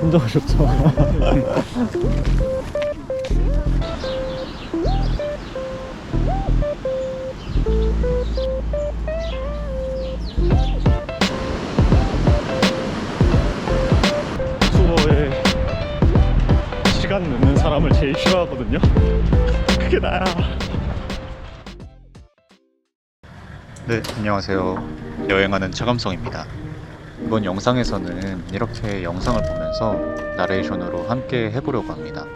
혼자 오셨죠? 투어에 시간 늦는 사람을 제일 싫어하거든요. 그게 나야. 네, 안녕하세요. 여행하는 차감성입니다. 이번 영상에서는 이렇게 영상을 보면서 나레이션으로 함께 해보려고 합니다.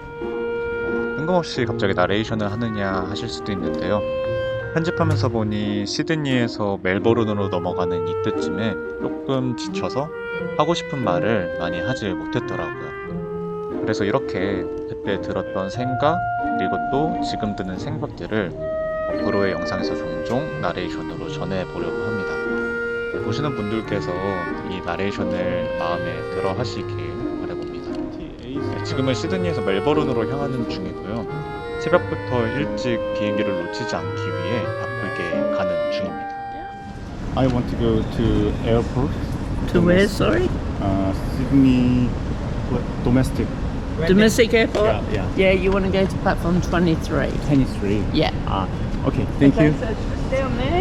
뜬금없이 갑자기 나레이션을 하느냐 하실 수도 있는데요. 편집하면서 보니 시드니에서 멜버른으로 넘어가는 이때쯤에 조금 지쳐서 하고 싶은 말을 많이 하지 못했더라고요. 그래서 이렇게 그때 들었던 생각, 그리고 또 지금 드는 생각들을 앞으로의 영상에서 종종 나레이션으로 전해보려고 합니다. 네, 보시는 분들께서 이 나레이션을 마음에 들어 하시길 바라봅니다. 네, 지금은 시드니에서 멜버른으로 향하는 중이고요. 새벽부터 일찍 비행기를 놓치지 않기 위해 바쁘게 가는 중입니다. I want to go to airport. To where, sorry? Uh, Sydney what, domestic. Domestic airport? Yeah, yeah. Yeah, you want to go to platform 23. 23. Yeah. Ah, okay. Thank okay, you. So it's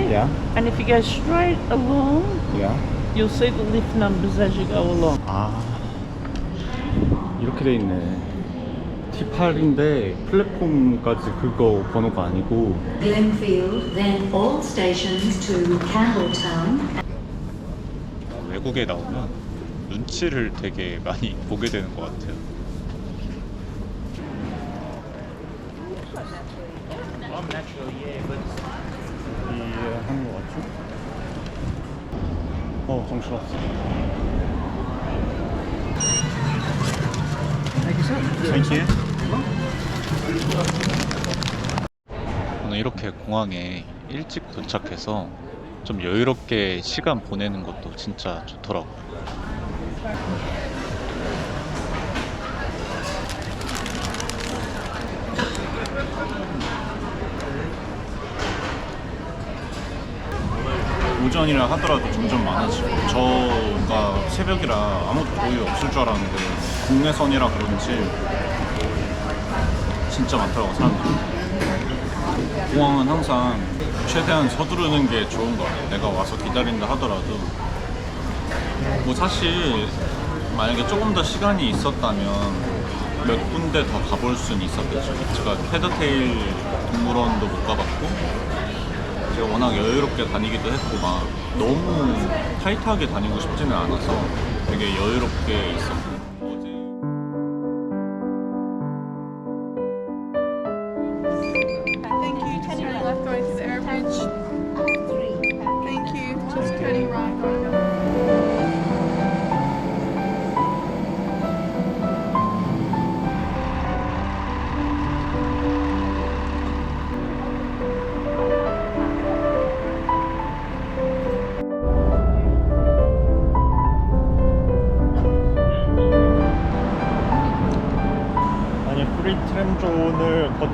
there. Yeah, And if you go straight along, yeah. you'll see the lift numbers as you go along. 아 이렇게 돼 있네. T8인데 플랫폼까지 그거 번호가 아니고 Glenfield, then all stations to Campbelltown 외국에 나오면 눈치를 되게 많이 보게 되는 것 같아요. 이 하는 거 같죠? 어 정신없어. 저는 이렇게 공항에 일찍 도착해서 좀 여유롭게 시간 보내는 것도 진짜 좋더라고요. 오전이라 하더라도 점점 많아지고 저가 새벽이라 아무도 거의 없을 줄 알았는데 국내선이라 그런지 진짜 많더라고 사람들이. 공항은 항상 최대한 서두르는 게 좋은 거 같아요. 내가 와서 기다린다 하더라도. 뭐 사실 만약에 조금 더 시간이 있었다면 몇 군데 더 가볼 수는 있었겠죠. 제가 캐더테일 동물원도 못 가봤고 제가 워낙 여유롭게 다니기도 했고 막 너무 타이트하게 다니고 싶지는 않아서 되게 여유롭게 있었고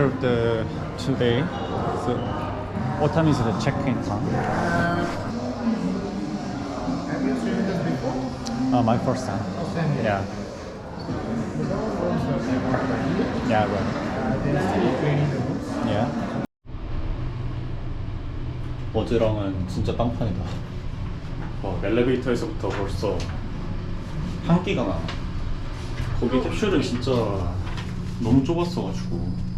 reserved the today. So, what time is the check-in time? Uh, my first time. Yeah. Yeah, right. Yeah. 어제랑은 진짜 빵판이다. 어, 엘리베이터에서부터 벌써 향기가 나. 거기 캡슐은 진짜 너무 좁았어가지고.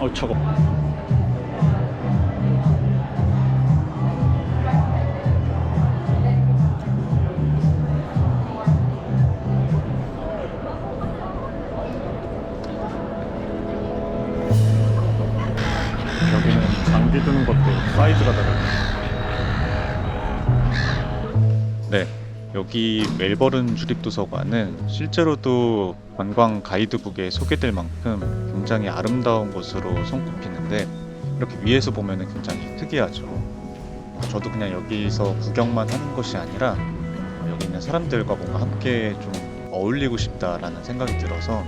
어 차가. 여기 멜버른 주립도서관은 실제로도 관광 가이드북에 소개될 만큼 굉장히 아름다운 곳으로 손꼽히는데 이렇게 위에서 보면 굉장히 특이하죠. 저도 그냥 여기서 구경만 하는 것이 아니라 여기 있는 사람들과 뭔가 함께 좀 어울리고 싶다라는 생각이 들어서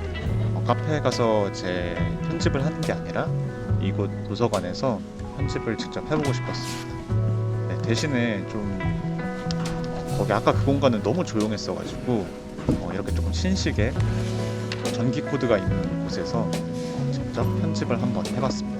어, 카페에 가서 제 편집을 하는 게 아니라 이곳 도서관에서 편집을 직접 해보고 싶었습니다. 네, 대신에 좀 어, 거기 아까 그 공간은 너무 조용했어가지고 어, 이렇게 조금 신식의 전기 코드가 있는 곳에서 어, 직접 편집을 한번 해봤습니다.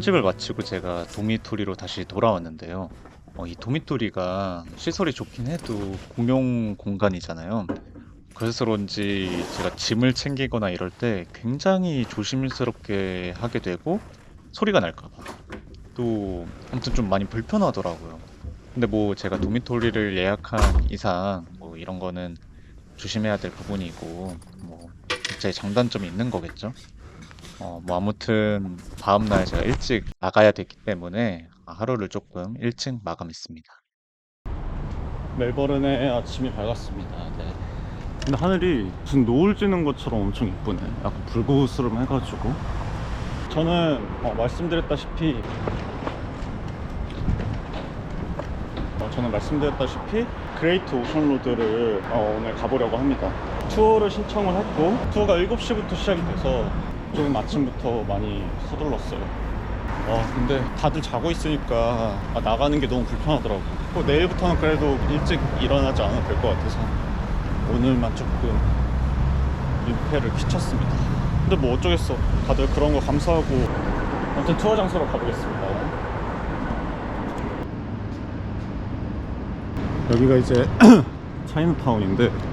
편집을 마치고 제가 도미토리로 다시 돌아왔는데요. 어, 이 도미토리가 시설이 좋긴 해도 공용 공간이잖아요. 그래서 그런지 제가 짐을 챙기거나 이럴 때 굉장히 조심스럽게 하게 되고 소리가 날까봐 또 아무튼 좀 많이 불편하더라고요. 근데 뭐 제가 도미토리를 예약한 이상 뭐 이런 거는 조심해야 될 부분이고 뭐 각자의 장단점이 있는 거겠죠. 어, 뭐 아무튼 다음 날 제가 일찍 나가야 됐기 때문에 하루를 조금 일찍 마감했습니다. 멜버른의 아침이 밝았습니다. 네. 근데 하늘이 무슨 노을 지는 것처럼 엄청 이쁘네. 약간 불그스름 해가지고. 저는 어, 말씀드렸다시피 어, 저는 말씀드렸다시피 그레이트 오션 로드를 어, 오늘 가보려고 합니다. 투어를 신청을 했고 투어가 7시부터 시작이 돼서 좀 아침부터 많이 서둘렀어요. 와 근데 다들 자고 있으니까 아, 나가는 게 너무 불편하더라고. 뭐 내일부터는 그래도 일찍 일어나지 않아도 될 것 같아서 오늘만 조금 민폐를 끼쳤습니다. 근데 뭐 어쩌겠어. 다들 그런 거 감사하고 아무튼 투어 장소로 가보겠습니다. 여기가 이제 차이나타운인데 어,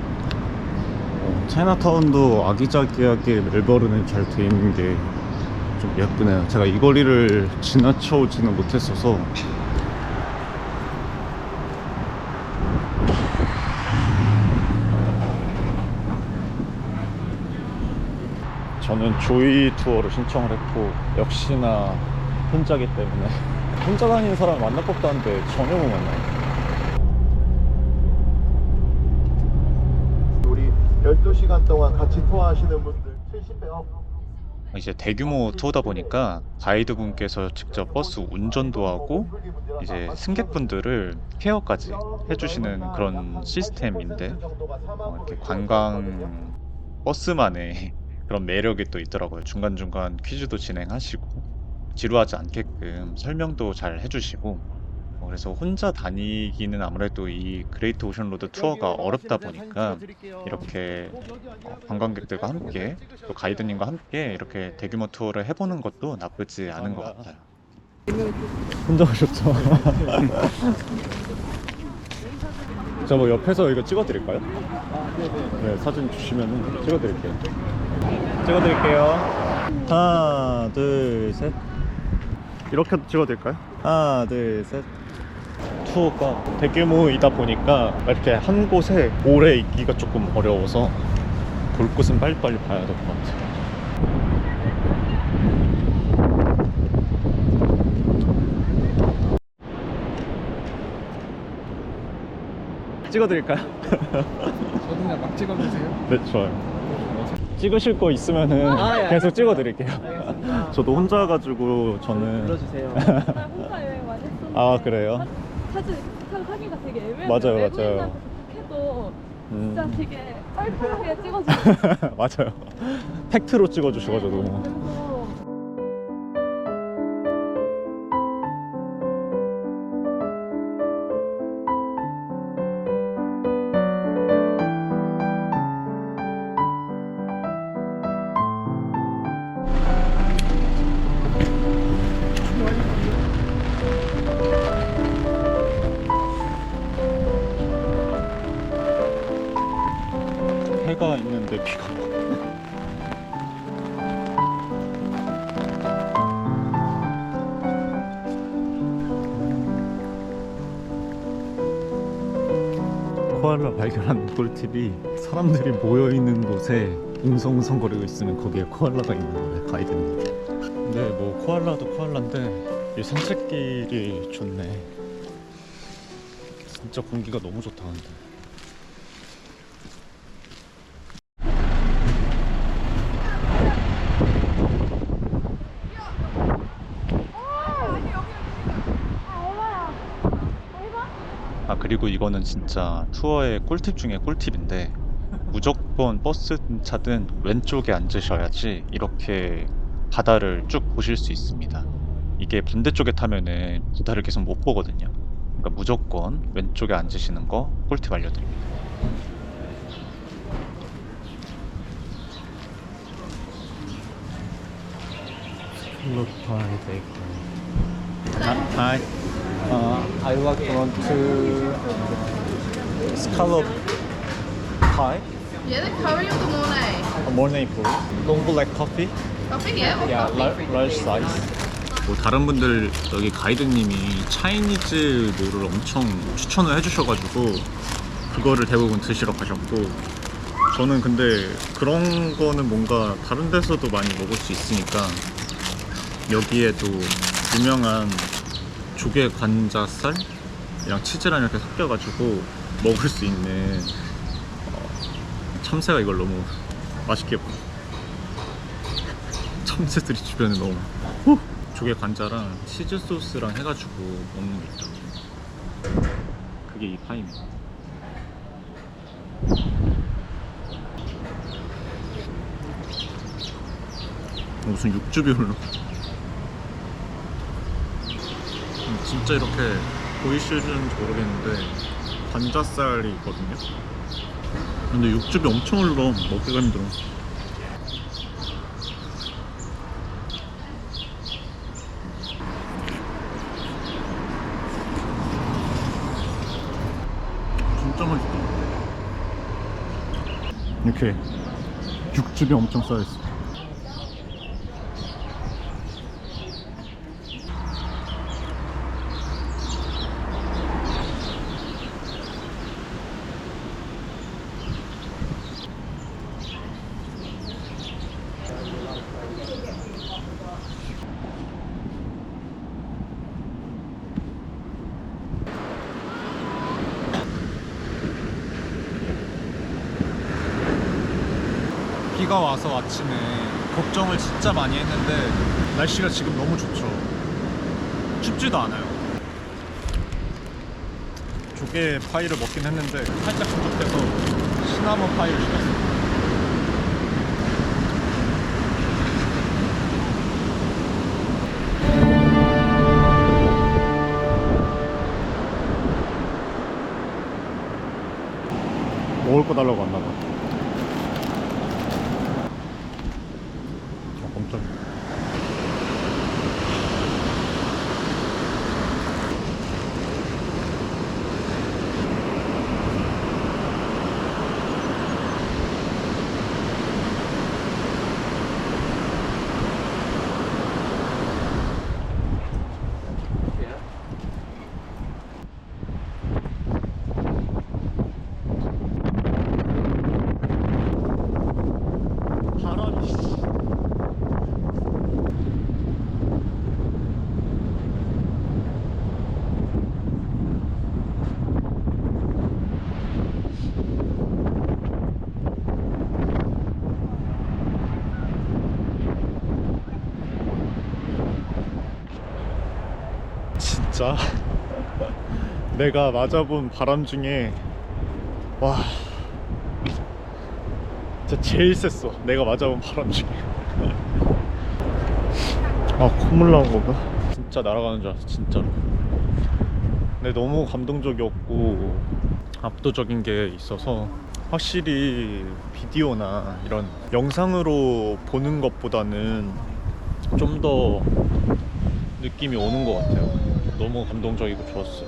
차이나타운도 아기자기하게 멜버른에 잘 돼 있는 게 좀 예쁘네요. 제가 이 거리를 지나쳐 오지는 못했어서 저는 조이 투어를 신청을 했고 역시나 혼자기 때문에 혼자 다니는 사람 만날 법도 한데 전혀 못 만나요. 우리 12시간 동안 같이 투어하시는 분들 70배 업. 이제 대규모 투어다 보니까 가이드 분께서 직접 버스 운전도 하고 이제 승객분들을 케어까지 해주시는 그런 시스템인데 어, 이렇게 관광 버스만의 그런 매력이 또 있더라고요. 중간중간 퀴즈도 진행하시고 지루하지 않게끔 설명도 잘 해주시고 어, 그래서 혼자 다니기는 아무래도 이 그레이트 오션 로드 투어가 어렵다 보니까 이렇게 어, 관광객들과 함께 또 가이드님과 함께 이렇게 대규모 투어를 해보는 것도 나쁘지 않은 것 같아요. 혼자 오셨죠? 저 뭐 옆에서 이거 찍어드릴까요? 네, 사진 주시면 찍어드릴게요. 찍어드릴게요. 하나, 둘, 셋. 이렇게 찍어드릴까요? 하나, 둘, 셋. 투어가 대규모이다 보니까 이렇게 한 곳에 오래 있기가 조금 어려워서 볼 곳은 빨리빨리 봐야 될 것 같아요. 찍어드릴까요? 저도 그냥 막 찍어주세요. 네, 좋아요. 찍으실 거 있으면은 아, 예, 계속 찍어드릴게요. 알겠습니다. 저도 혼자 가지고 저는 불러주세요. 나 혼자 여행 많이 했었는데 아 그래요? 사진 사- 사기가 되게 애매해요. 맞아요, 맞아요. 해도 음. 진짜 되게 빨리빨리 찍어주고 맞아요. 팩트로 찍어주셔가지고 해가 있는데 비가 코알라 발견한 꿀팁이 사람들이 모여있는 곳에 웅성웅성거리고 있으면 거기에 코알라가 있는 거예요 가이드입니다. 근데 뭐 코알라도 코알라인데 이 산책길이 좋네. 진짜 공기가 너무 좋다는데. 그리고 이거는 진짜 투어의 꿀팁 중에 꿀팁인데 무조건 버스 차든 왼쪽에 앉으셔야지 이렇게 바다를 쭉 보실 수 있습니다. 이게 반대쪽에 타면은 바다를 계속 못 보거든요. 그러니까 무조건 왼쪽에 앉으시는 거 꿀팁 알려드립니다. 로파이 베이커리. Hi. Uh, I like want to scallop pie. Yeah, the curry or the mornay? A morning please. Long black coffee. Coffee, yeah. Yeah, coffee? lar- large size. 뭐 다른 분들 여기 가이드님이 차이니즈 뭐를 엄청 추천을 해주셔가지고 그거를 대부분 드시러 가셨고 저는 근데 그런 거는 뭔가 다른 데서도 많이 먹을 수 있으니까 여기에도 유명한 조개 관자살이랑 치즈랑 이렇게 섞여가지고 먹을 수 있는 어, 참새가 이걸 너무 맛있게 참새들이 주변에 너무 후! 조개 관자랑 치즈 소스랑 해가지고 먹는 게 있더라고요 그게 이 파입니다 무슨 육즙이올라 음, 진짜 이렇게 보이시는지 모르겠는데 관자살이 있거든요 근데 육즙이 엄청 흘러 먹기가 힘들어 진짜 맛있다. 이렇게 육즙이 엄청 쌓여있어. 비가 와서 아침에 걱정을 진짜 많이 했는데 날씨가 지금 너무 좋죠. 춥지도 않아요. 조개 파이를 먹긴 했는데 살짝 부족해서 시나몬 파이를 시켰어요. 먹을 거 달라고 왔나 봐. 아, 깜짝이야. 바람이 씨. 진짜. 내가 맞아본 바람 중에 와. 진짜 제일 셌어 내가 맞아본 바람 중에. 아 콧물 나온 건가? 진짜 날아가는 줄 알았어 진짜로. 근데 너무 감동적이었고 압도적인 게 있어서 확실히 비디오나 이런 영상으로 보는 것보다는 좀 더 느낌이 오는 것 같아요 너무 감동적이고 좋았어요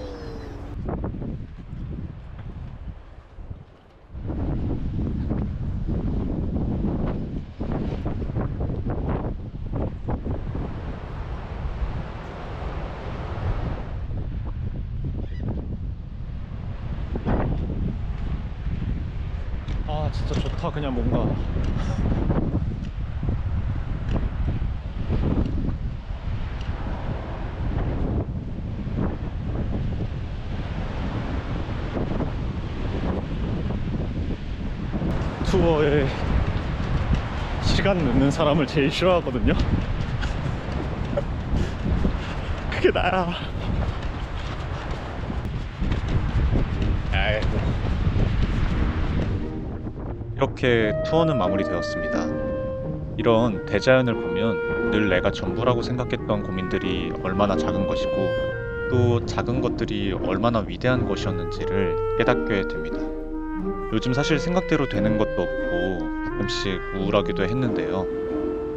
아 진짜 좋다 그냥 뭔가 투어에 시간 늦는 사람을 제일 싫어하거든요. 그게 나야. 이렇게 투어는 마무리되었습니다. 이런 대자연을 보면 늘 내가 전부라고 생각했던 고민들이 얼마나 작은 것이고 또 작은 것들이 얼마나 위대한 것이었는지를 깨닫게 됩니다. 요즘 사실 생각대로 되는 것도 없고 가끔씩 우울하기도 했는데요.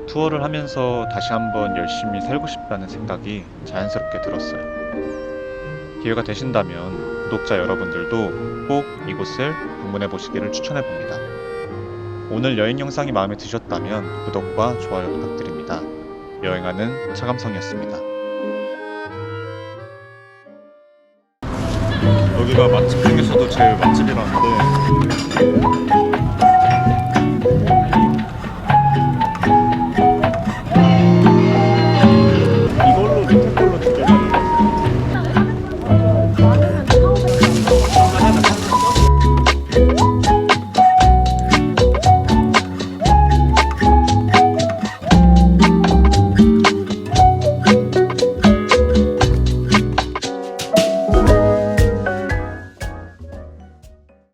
투어를 하면서 다시 한번 열심히 살고 싶다는 생각이 자연스럽게 들었어요. 기회가 되신다면 구독자 여러분들도 꼭 이곳을 방문해 보시기를 추천해 봅니다. 오늘 여행 영상이 마음에 드셨다면 구독과 좋아요 부탁드립니다. 여행하는 차감성이었습니다. 여기가 맛집 중에서도 제일 맛집이라는데